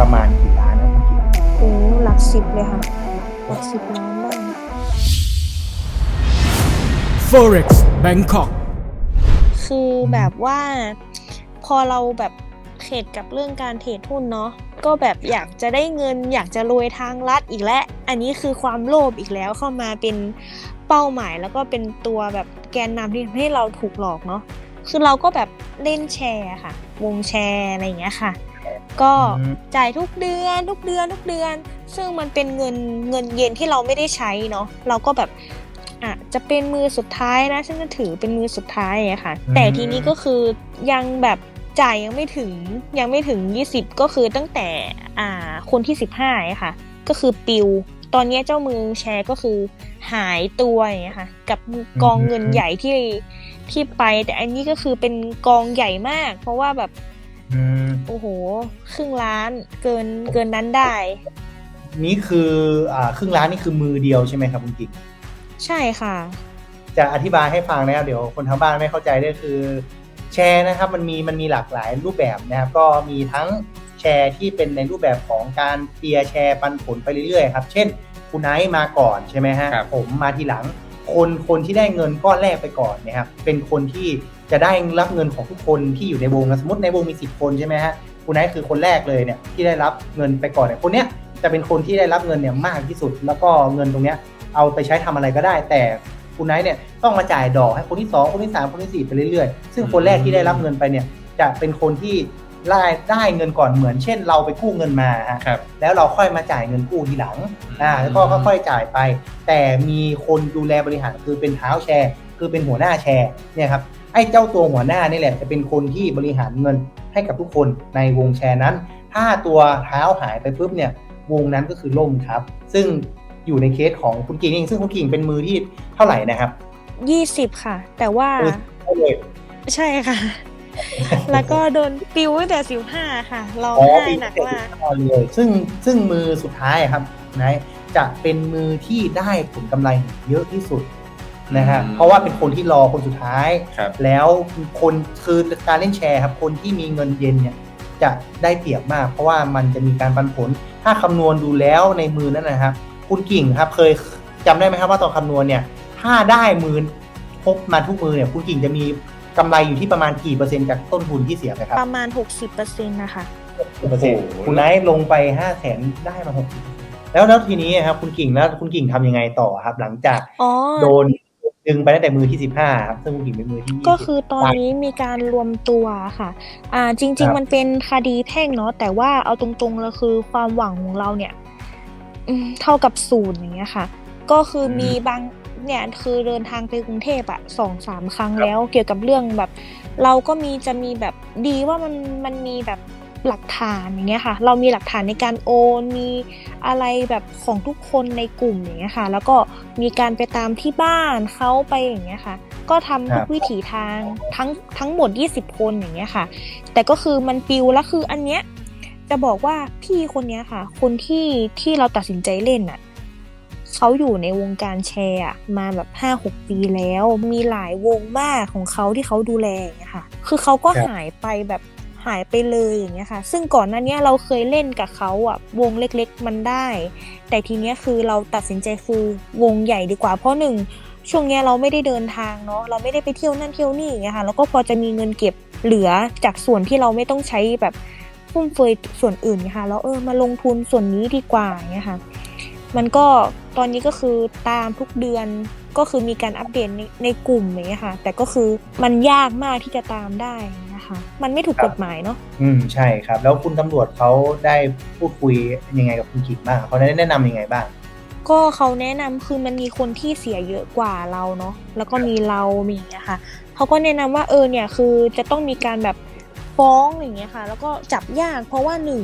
ประมาณกี่ล้านนะคุณกิ๊กโอ้หลักสิบเลยค่ะ หลักสิบล้านได้ Forex Bangkok คือแบบว่าพอเราแบบเข็ดกับเรื่องการเทรดหุ้นเนาะก็แบบอยากจะได้เงิน อยากจะรวยทางลัดอีกแล้วอันนี้คือความโลภอีกแล้วเข้ามาเป็นเป้าหมายแล้วก็เป็นตัวแบบแกนนำที่ทำให้เราถูกหลอกเนาะคือเราก็แบบเล่นแชร์ค่ะ วงแชร์อะไรอย่างเงี้ยค่ะ ก็อืมจ่ายทุกเดือน ทุกเดือนทุกเดือน ซึ่งมันเป็นเงินเงินเย็นที่เราไม่ได้ใช้เนาะเราก็แบบอะจะเป็นมือสุดท้ายนะฉันจะถือเป็นมือสุดท้ายอะค่ะอืมแต่ทีนี้ก็คือยังแบบจ่ายยังไม่ถึงยังไม่ถึง 20 ก็คือตั้งแต่อ่าคนที่ 15อะค่ะ ก็คือปิว ตอนนี้เจ้ามือแชร์ก็คือหายตัวอย่างเงี้ยค่ะ กับกองเงินใหญ่ที่ที่ไป แต่อันนี้ก็คือเป็นกองใหญ่มาก เพราะว่าแบบอืม โอ้โห ครึ่งล้านเกินเกินนั้นได้ นี่คืออ่าครึ่งล้านนี่คือมือเดียวใช่ไหมครับคุณกิ๊กใช่ค่ะ จะอธิบายให้ฟังนะครับเดี๋ยวคนทางบ้านไม่เข้าใจด้วยคือ แชร์นะครับ มันมีมันมีหลากหลายรูปแบบนะครับ ก็มีทั้งแชร์ที่เป็นในรูปแบบของการเปียร์แชร์ปันผลไปเรื่อยๆครับเช่นคุณไนท์มาก่อนใช่ไหมฮะครับผมมาทีหลัง คนคนที่ได้เงินก้อนแรกไปก่อนเนะครับเป็นคนที่ จะได้รับเงินของทุกคนที่อยู่ในวงนะสมมติในวงมี 10 คนใช่ไหมฮะคุณไนท์คือคนแรกเลยเนี่ยที่ได้รับเงินไปก่อนเนี่ยคนเนี้ยจะเป็นคนที่ได้รับเงินเนี่ยมากที่สุด แล้วก็เงินตรงเนี้ยเอาไปใช้ทำอะไรก็ได้ แต่คุณไนท์เนี่ยต้องมาจ่ายดอกให้คนที่ 2 คนที่ 3 คนที่ 4 ไปเรื่อยๆ ซึ่งคนแรกที่ได้รับเงินไปเนี่ยจะเป็นคนที่ได้ได้เงินก่อนเหมือนเช่น เราไปกู้เงินมาฮะครับแล้วเราค่อยมาจ่ายเงินกู้ทีหลังอ่าแล้วก็ค่อยๆจ่ายไป แต่มีคนดูแลบริหารคือเป็นเท้าแชร์ คือเป็นหัวหน้าแชร์เนี่ยครับ ไอ้เจ้าตัวหัวหน้านี่แหละจะเป็นคนที่บริหารเงินให้กับทุกคนในวงแชร์นั้น ถ้าตัวเท้าหายไปปุ๊บเนี่ยวงนั้นก็คือล่มครับ ซึ่งอยู่ในเคสของคุณกิ่งเองซึ่งคุณกิ่งเป็นมือที่เท่าไหร่นะครับ20ค่ะ แต่ว่ามือเท่าเลยใช่ค่ะ แล้วก็โดนปิวตั้งแต่15ค่ะร้องอ๋อไห้ปีหนักเจ็ดมากสิบห้าเลยซึ่งซึ่งมือสุดท้ายครับนะจะเป็นมือที่ได้ผลกำไรเยอะที่สุด นะฮะอืมเพราะว่าเป็นคนที่รอคนสุดท้าย ครับ แล้วคนคือการเล่นแชร์ครับ คนที่มีเงินเย็นเนี่ยจะได้เปรียบมาก เพราะว่ามันจะมีการปันผล ถ้าคำนวณดูแล้วในมือนั่นนะครับ คุณกิ่งครับเคยจำได้ไหมครับว่าตอนคำนวณเนี่ย ถ้าได้มือพบมาทุกมือเนี่ย คุณกิ่งจะมีกำไรอยู่ที่ประมาณกี่เปอร์เซ็นต์จากต้นทุนที่เสียไปครับประมาณ 60%นะคะ เปอร์เซ็นต์คุณไนท์ลงไปห้าแสนได้มาหกสิบแล้วแล้วทีนี้ครับคุณกิ่งแล้วคุณกิ่งทำยังไงต่อครับ หลังจากอ๋อ โดน ดึงไปตั้งแต่มือที่สิบห้าครับซึ่งคุณกิ่งเป็นมือที่20ก็คือตอนนี้มีการรวมตัวค่ะ อ่าจริงครับๆมันเป็นคดีแพ่งเนาะแต่ว่าเอาตรงๆแล้วคือความหวังของเราเนี่ยอืมเท่ากับศูนย์อย่างเงี้ยค่ะ ก็คือมีบางเนี่ยคือเดินทางไปกรุงเทพอะสองสามครั้งแล้ว เกี่ยวกับเรื่องแบบ เราก็มีจะมีแบบดีว่ามันมันมีแบบ หลักฐานอย่างเงี้ยค่ะ เรามีหลักฐานในการโอน มีอะไรแบบของทุกคนในกลุ่มอย่างเงี้ยค่ะ แล้วก็มีการไปตามที่บ้านเขาไปอย่างเงี้ยค่ะ ก็ทำทุครักบวิถีทางทั้งทั้งหมด 20 คนอย่างเงี้ยค่ะ แต่ก็คือมันปิวแล้วคืออันเนี้ยจะบอกว่าพี่คนเนี้ยค่ะ คนที่ที่เราตัดสินใจเล่นอะเขาอยู่ในวงการแชร์อะมาแบบห้าหกปีแล้ว มีหลายวงมากของเขาที่เขาดูแลอย่างเงี้ยค่ะ คือเขาก็ครับหายไปแบบ หายไปเลยอย่างเงี้ยค่ะ ซึ่งก่อนหน้านี้เราเคยเล่นกับเขาอะวงเล็กๆมันได้ แต่ทีเนี้ยคือเราตัดสินใจคือวงใหญ่ดีกว่าเพราะหนึ่งช่วงเนี้ยเราไม่ได้เดินทางเนาะเราไม่ได้ไปเที่ยวนั่นเที่ยวนี่อย่างเงี้ยค่ะแล้วก็พอจะมีเงินเก็บเหลือจากส่วนที่เราไม่ต้องใช้แบบฟุ่มเฟือยส่วนอื่นค่ะแล้วเออมาลงทุนส่วนนี้ดีกว่าอย่างเงี้ยค่ะมันก็ตอนนี้ก็คือตามทุกเดือนก็คือมีการอัปเดตในในกลุ่มอย่างเงี้ยค่ะ แต่ก็คือมันยากมากที่จะตามได้ อย่างเงี้ยค่ะมันไม่ถูกกฎหมายเนาะอืมใช่ครับ แล้วคุณตำรวจเขาได้พูดคุยยังไงกับคุณกิ่งบ้างเขาได้แนะนำยังไงบ้าง ก็เขาแนะนำคือมันมีคนที่เสียเยอะกว่าเราเนาะแล้วก็มีเรามีอย่างเงี้ยค่ะเขาก็แนะนำว่าเออเนี่ยคือจะต้องมีการแบบฟ้องอย่างเงี้ยค่ะ แล้วก็จับยากเพราะว่าหนึ่ง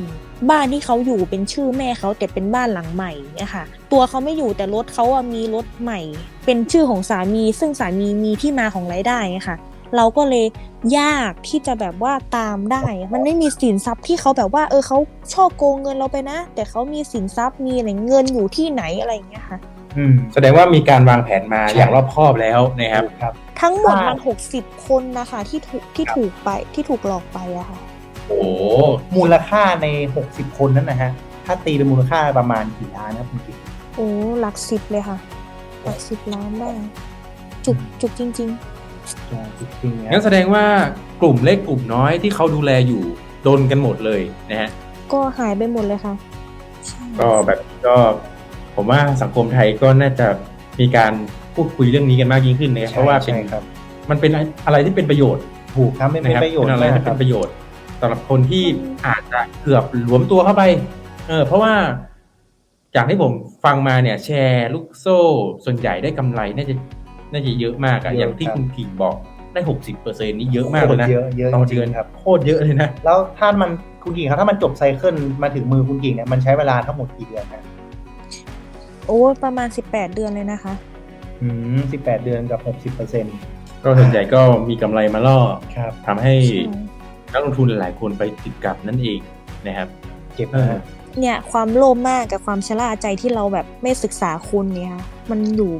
บ้านที่เขาอยู่เป็นชื่อแม่เขาแต่เป็นบ้านหลังใหม่เนี่ยค่ะ ตัวเขาไม่อยู่แต่รถเขาอะมีรถใหม่ เป็นชื่อของสามี ซึ่งสามีมีที่มาของรายได้ไงค่ะ เราก็เลยยากที่จะแบบว่าตามได้ มันไม่มีสินทรัพย์ที่เขาแบบว่า เออเขาชอบโกงเงินเราไปนะ แต่เขามีสินทรัพย์มีอะไรเงินอยู่ที่ไหนอะไรอย่างเงี้ยค่ะอืมแสดงว่ามีการวางแผนมาใช่อย่างรอบคอบแล้วนะครับครับ ทั้งหมดอ่ามัมันหกสิบคนนะคะที่ถูกที่ถูกไปที่ถูกหลอกไปอะค่ะโโอ้โหมูลค่าใน60คนนั้นนะฮะถ้าตีเป็นมูลค่าประมาณกี่ล้านนะครับคุณกิ๊กโอ้หลักสิบเลยค่ะหลักสิบล้านได้จุกจุกจริงจริงๆ งั้นะนแสดงว่ากลุ่มเล็กกลุ่มน้อยที่เขาดูแลอยู่โดนกันหมดเลยนะฮะๆก็หายไปหมดเลยค่ะใช่ก็แบบนี้ก็ผมว่าสังคมไทยก็น่าจะมีการพูดคุยเรื่องนี้กันมากยิ่งขึ้นนะครับเพราะว่าเป็นใช่ครับมันเป็นอะไรที่เป็นประโยชน์ถูกครับไม่เป็นนะครับประโยชน์เป็นอะไรมากที่คเป็รับนประโยชน์สำหรับคนที่อาจจะเกือบหลวมตัวเข้าไป เออ เพราะว่าจากที่ผมฟังมาเนี่ย แชร์ลูกโซ่ ส่วนใหญ่ได้กำไรน่าจะ น่าจะเยอะมากอะอย่างที่คุณกิ่งบอกได้หกสิบเปอร์เซ็นนี่เยอะมากเลยนะเยอะเยอะต่อจริเดือนงๆครับ โคตรเยอะเลยนะ แล้วถ้ามันคุณกิ่งครับถ้ามันจบไซเคิลมาถึงมือคุณกิ่งเนี่ยมันใช้เวลาทั้งหมดกี่เดือนนะโอ้ประมาณสิบแปดเดือนเลยนะคะ อืมสิบแปดเดือนกับหกสิบเปอร์เซ็นต์ก็ส่วนใหญ่ก็มีกำไรมาล่อครับ ทำให้ใช่นักลงทุนหลายๆคนไปติดกับนั่นเองนะครับ เจ็บเอนะอฮะ เนี่ยความโลภมากกับความชะล่าใจที่เราแบบไม่ศึกษาคุณเนี่ยค่ะมันอยู่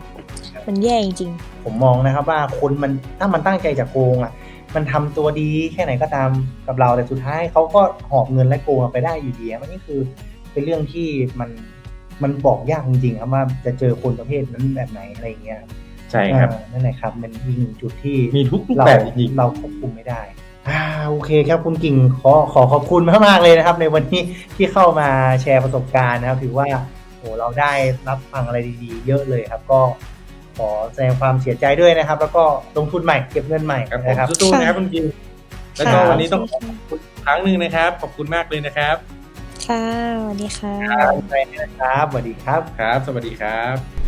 มันแย่จริงผมมองนะครับว่าคนมันถ้ามันตั้งใจจะโกงอะ มันทำตัวดีแค่ไหนก็ตามกับเราแต่สุดท้ายเขาก็หอบเงินและโกงเราไปได้อยู่ดีอะมันนี่คือเป็นเรื่องที่มันมันบอกยากจริงๆครับว่าจะเจอคนประเภทนั้นแบบไหนอะไรอย่างเงี้ยใช่ครับอ่านั่นแหละครับมันอีกหนึ่งจุดที่มีทุกรูปเราแบบจริงเราควบคุมไม่ได้ อ่าโอเคครับคุณกิ่งขอขอขอบคุณมากๆเลยนะครับ ในวันนี้ที่เข้ามาแชร์ประสบการณ์นะครับ ถือว่าโหเราได้รับฟังอะไรดีๆ เยอะเลยครับ ก็ขอแสดงความเสียใจด้วยนะครับ แล้วก็ลงทุนใหม่เก็บเงินใหม่ๆครับผมนะครับ สู้ๆนะครับคุณกิงแล้วก็ค่ะวันนี้ต้องขอบคุณอีกครั้งหนึ่งนะครับ ขอบคุณมากเลยนะครับๆค่ะสวัสดีค่ะครับสวัสดีครับสวัสดีครับ ครับ สวัสดีครับ